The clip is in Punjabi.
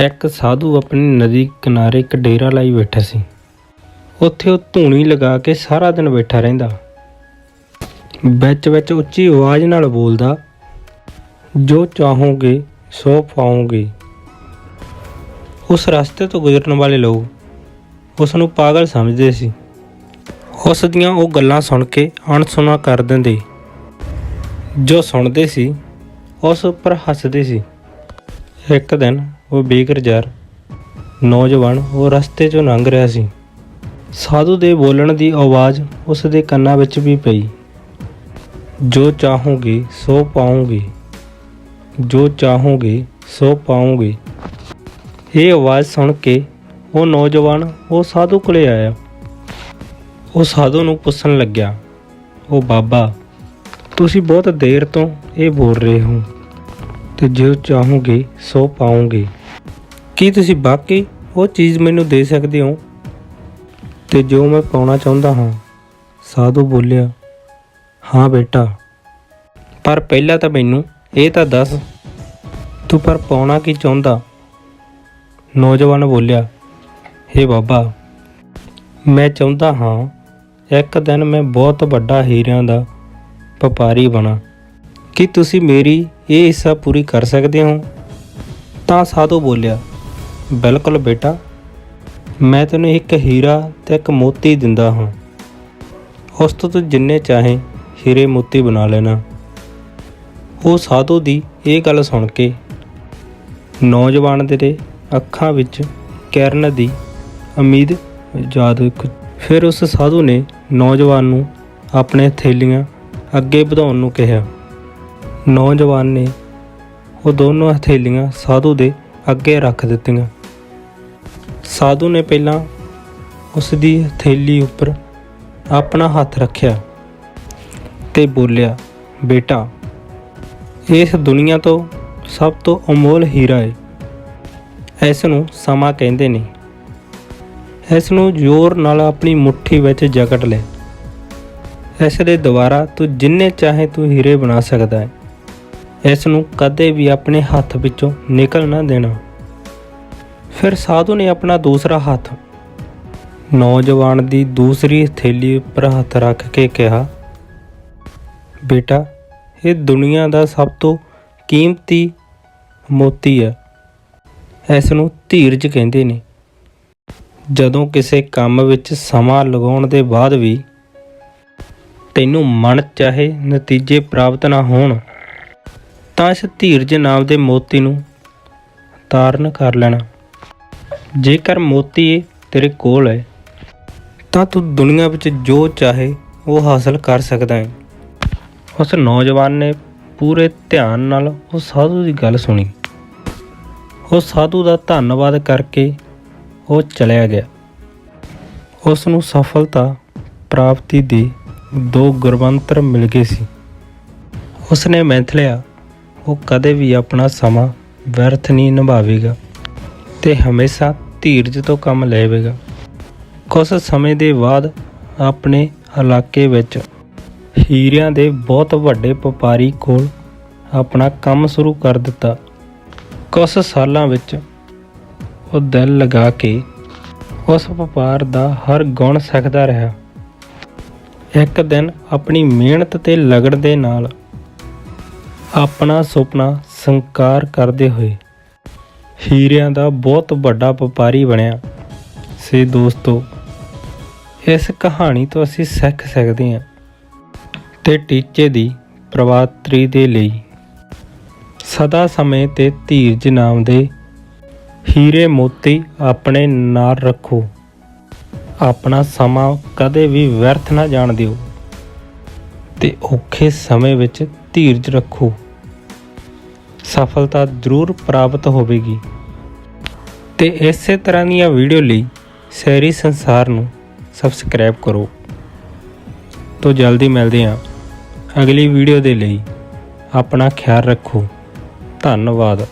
ਇੱਕ ਸਾਧੂ ਆਪਣੀ ਨਦੀ ਕਿਨਾਰੇ ਇੱਕ ਡੇਰਾ ਲਾਈ ਬੈਠਾ ਸੀ। ਉੱਥੇ ਉਹ ਧੂਣੀ ਲਗਾ ਕੇ ਸਾਰਾ ਦਿਨ ਬੈਠਾ ਰਹਿੰਦਾ। ਵਿੱਚ ਵਿੱਚ ਉੱਚੀ ਆਵਾਜ਼ ਨਾਲ ਬੋਲਦਾ, ਜੋ ਚਾਹੋਗੇ, ਸੋ ਪਾਓਗੇ। ਉਸ ਰਸਤੇ ਤੋਂ ਗੁਜ਼ਰਨ ਵਾਲੇ ਲੋਕ ਉਸ ਨੂੰ ਪਾਗਲ ਸਮਝਦੇ ਸੀ। ਉਸ ਦੀਆਂ ਉਹ ਗੱਲਾਂ ਸੁਣ ਕੇ ਅਣਸੁਣਾ ਕਰ ਦਿੰਦੇ। ਜੋ ਸੁਣਦੇ ਸੀ, ਉਸ ਉੱਪਰ ਹੱਸਦੇ ਸੀ। ਇੱਕ ਦਿਨ ਉਹ ਬੇਗਰਜਰ ਨੌਜਵਾਨ ਉਹ ਰਸਤੇ 'ਚੋਂ ਲੰਘ ਰਿਹਾ ਸੀ। ਸਾਧੂ ਦੇ ਬੋਲਣ ਦੀ ਆਵਾਜ਼ ਉਸ ਦੇ ਕੰਨਾਂ ਵਿੱਚ ਵੀ ਪਈ। ਜੋ ਚਾਹੋਗੇ ਸੋ ਪਾਓਗੇ। ਜੋ ਚਾਹੋਗੇ ਸੋ ਪਾਓਗੇ। ਇਹ ਆਵਾਜ਼ ਸੁਣ ਕੇ ਉਹ ਨੌਜਵਾਨ ਉਹ ਸਾਧੂ ਕੋਲੇ ਆਇਆ। ਉਹ ਸਾਧੂ ਨੂੰ ਪੁੱਛਣ ਲੱਗਿਆ, ਉਹ ਬਾਬਾ, ਤੁਸੀਂ ਬਹੁਤ ਦੇਰ ਤੋਂ ਇਹ ਬੋਲ ਰਹੇ ਹੋ ਤੇ ਜੋ ਚਾਹੋਗੇ ਸੋ ਪਾਓਗੇ। ਕੀ ਤੁਸੀਂ ਬਾਕੀ ਉਹ ਚੀਜ਼ ਮੈਨੂੰ ਦੇ ਸਕਦੇ ਹੋ? ਤੇ ਜੋ ਮੈਂ ਪਾਉਣਾ ਚਾਹੁੰਦਾ ਹਾਂ। ਸਾਧੂ ਬੋਲਿਆ, ਹਾਂ ਬੇਟਾ। ਪਰ ਪਹਿਲਾਂ ਤਾਂ ਮੈਨੂੰ ਇਹ ਤਾਂ ਦੱਸ। ਤੂੰ ਪਰ ਪਾਉਣਾ ਕੀ ਚਾਹੁੰਦਾ? ਨੌਜਵਾਨ ਬੋਲਿਆ, ਹੇ ਬਾਬਾ, ਮੈਂ ਚਾਹੁੰਦਾ ਹਾਂ, ਇੱਕ ਦਿਨ ਮੈਂ ਬਹੁਤ ਵੱਡਾ ਹੀਰਿਆਂ ਦਾ ਵਪਾਰੀ ਬਣਾ। ਕੀ ਤੁਸੀਂ ਮੇਰੀ ਇਹ ਹਿੱਸਾ ਪੂਰੀ ਕਰ ਸਕਦੇ ਹੋ? ਤਾਂ ਸਾਧੂ ਬੋਲਿਆ ਬਿਲਕੁਲ ਬੇਟਾ। ਮੈਂ ਤੈਨੂੰ ਇੱਕ ਹੀਰਾ ਤੇ ਇੱਕ ਮੋਤੀ ਦਿੰਦਾ ਹਾਂ। ਉਸ ਤੋਂ ਤੂੰ ਜਿੰਨੇ ਚਾਹੇ ਹੀਰੇ ਮੋਤੀ ਬਣਾ ਲੈਣਾ। ਉਹ ਸਾਧੂ ਦੀ ਇਹ ਗੱਲ ਸੁਣ ਕੇ ਨੌਜਵਾਨ ਦੇ ਅੱਖਾਂ ਵਿੱਚ ਕਿਰਨ ਦੀ ਉਮੀਦ ਯਾਦ ਫਿਰ ਉਸ ਸਾਧੂ ਨੇ ਨੌਜਵਾਨ ਨੂੰ ਆਪਣੇ ਥੈਲੀਆਂ ਅੱਗੇ ਵਧਾਉਣ ਨੂੰ ਕਿਹਾ। ਨੌਜਵਾਨ ਨੇ ਉਹ ਦੋਨੋਂ ਹਥੇਲੀਆਂ ਸਾਧੂ ਦੇ ਅੱਗੇ ਰੱਖ ਦਿੱਤੀਆਂ। ਸਾਧੂ ਨੇ ਪਹਿਲਾਂ ਉਸ ਦੀ ਹਥੇਲੀ ਉੱਪਰ ਆਪਣਾ ਹੱਥ ਰੱਖਿਆ ਤੇ ਬੋਲਿਆ, ਬੇਟਾ, ਇਸ ਦੁਨੀਆ ਤੋਂ ਸਭ ਤੋਂ ਅਮੋਲ ਹੀਰਾ ਹੈ ਇਸ ਨੂੰ ਸਮਾਂ ਕਹਿੰਦੇ ਨੇ। ਇਸ ਨੂੰ ਜ਼ੋਰ ਨਾਲ ਆਪਣੀ ਮੁੱਠੀ ਵਿੱਚ ਜਕੜ ਲੈ। ਇਸ ਦੇ ਦੁਆਰਾ ਤੂੰ ਜਿੰਨੇ ਚਾਹੇ ਤੂੰ ਹੀਰੇ ਬਣਾ ਸਕਦਾ ਹੈ ਇਸ ਨੂੰ ਕਦੇ ਵੀ ਆਪਣੇ ਹੱਥ ਵਿੱਚੋਂ ਨਿਕਲ ਨਾ ਦੇਣਾ। ਫਿਰ ਸਾਧੂ ਨੇ ਆਪਣਾ ਦੂਸਰਾ ਹੱਥ ਨੌਜਵਾਨ ਦੀ ਦੂਸਰੀ ਥੈਲੀ ਉੱਪਰ ਹੱਥ ਰੱਖ ਕੇ ਕਿਹਾ, ਬੇਟਾ, ਇਹ ਦੁਨੀਆ ਦਾ ਸਭ ਤੋਂ ਕੀਮਤੀ ਮੋਤੀ ਹੈ। ਇਸ ਨੂੰ ਧੀਰਜ ਕਹਿੰਦੇ ਨੇ। ਜਦੋਂ ਕਿਸੇ ਕੰਮ ਵਿੱਚ ਸਮਾਂ ਲਗਾਉਣ ਦੇ ਬਾਅਦ ਵੀ ਤੈਨੂੰ ਮਨ ਚਾਹੇ ਨਤੀਜੇ ਪ੍ਰਾਪਤ ਨਾ ਹੋਣ, ਤਾਂ ਇਸ ਧੀਰਜ ਨਾਮ ਦੇ ਮੋਤੀ ਨੂੰ ਤਾਰਨ ਕਰ ਲੈਣਾ। ਜੇਕਰ ਮੋਤੀ ਤੇਰੇ ਕੋਲ ਹੈ, ਤਾਂ ਤੂੰ ਦੁਨੀਆ ਵਿੱਚ ਜੋ ਚਾਹੇ ਉਹ ਹਾਸਲ ਕਰ ਸਕਦਾ ਹੈ। ਉਸ ਨੌਜਵਾਨ ਨੇ ਪੂਰੇ ਧਿਆਨ ਨਾਲ ਉਸ ਸਾਧੂ ਦੀ ਗੱਲ ਸੁਣੀ। ਉਹ ਸਾਧੂ ਦਾ ਧੰਨਵਾਦ ਕਰਕੇ ਉਹ ਚਲਿਆ ਗਿਆ। ਉਸ ਨੂੰ ਸਫਲਤਾ ਪ੍ਰਾਪਤੀ ਦੇ ਦੋ ਗੁਰਮੰਤਰ ਮਿਲ ਗਏ ਸੀ। ਉਸ ਨੇ ਮੈਂਥ ਲਿਆ ਉਹ ਕਦੇ ਵੀ ਆਪਣਾ ਸਮਾਂ ਵਿਅਰਥ ਨਹੀਂ ਨਿਭਾਵੇਗਾ। ਤੇ ਹਮੇਸ਼ਾ ਧੀਰਜ ਤੋਂ ਕੰਮ ਲਏਗਾ ਕੁਝ ਸਮੇਂ ਦੇ ਬਾਅਦ ਆਪਣੇ ਇਲਾਕੇ ਵਿੱਚ ਹੀਰਿਆਂ ਦੇ ਬਹੁਤ ਵੱਡੇ ਵਪਾਰੀ ਕੋਲ ਆਪਣਾ ਕੰਮ ਸ਼ੁਰੂ ਕਰ ਦਿੱਤਾ। ਕੁਝ ਸਾਲਾਂ ਵਿੱਚ ਉਹ ਦਿਲ ਲਗਾ ਕੇ ਉਸ ਵਪਾਰ ਦਾ ਹਰ ਗੁਣ ਸਿੱਖਦਾ ਰਿਹਾ। ਇੱਕ ਦਿਨ ਆਪਣੀ ਮਿਹਨਤ ਤੇ ਲਗਨ ਦੇ ਨਾਲ ਆਪਣਾ ਸੁਪਨਾ ਸੰਕਾਰ ਕਰਦੇ ਹੋਏ ਹੀਰਿਆਂ ਦਾ ਬਹੁਤ ਵੱਡਾ ਵਪਾਰੀ ਬਣਿਆ ਸੇ ਦੋਸਤੋ। ਇਸ ਕਹਾਣੀ ਤੋਂ ਅਸੀਂ ਸਿੱਖ ਸਕਦੇ ਹਾਂ ਤੇ ਟੀਚੇ ਦੀ ਪ੍ਰਵਾਤਰੀ ਦੇ ਲਈ। ਸਦਾ ਸਮੇਂ ਤੇ ਧੀਰਜ ਨਾਮ ਦੇ ਹੀਰੇ ਮੋਤੀ ਆਪਣੇ ਨਾਲ ਰੱਖੋ। ਆਪਣਾ ਸਮਾਂ ਕਦੇ ਵੀ ਵਿਅਰਥ ਨਾ ਜਾਣ ਦਿਓ ਤੇ ਔਖੇ ਸਮੇਂ ਵਿੱਚ ਧੀਰਜ ਰੱਖੋ। ਸਫਲਤਾ ਜ਼ਰੂਰ ਪ੍ਰਾਪਤ ਹੋਵੇਗੀ। ਤੇ ਇਸੇ ਤਰ੍ਹਾਂ ਦੀਆਂ ਵੀਡੀਓ ਲਈ ਸ਼ਹਿਰੀ ਸੰਸਾਰ ਨੂੰ ਸਬਸਕ੍ਰਾਈਬ ਕਰੋ। ਤੋਂ ਜਲਦੀ ਮਿਲਦੇ ਹਾਂ ਅਗਲੀ ਵੀਡੀਓ ਦੇ ਲਈ ਆਪਣਾ ਖਿਆਲ ਰੱਖੋ। ਧੰਨਵਾਦ।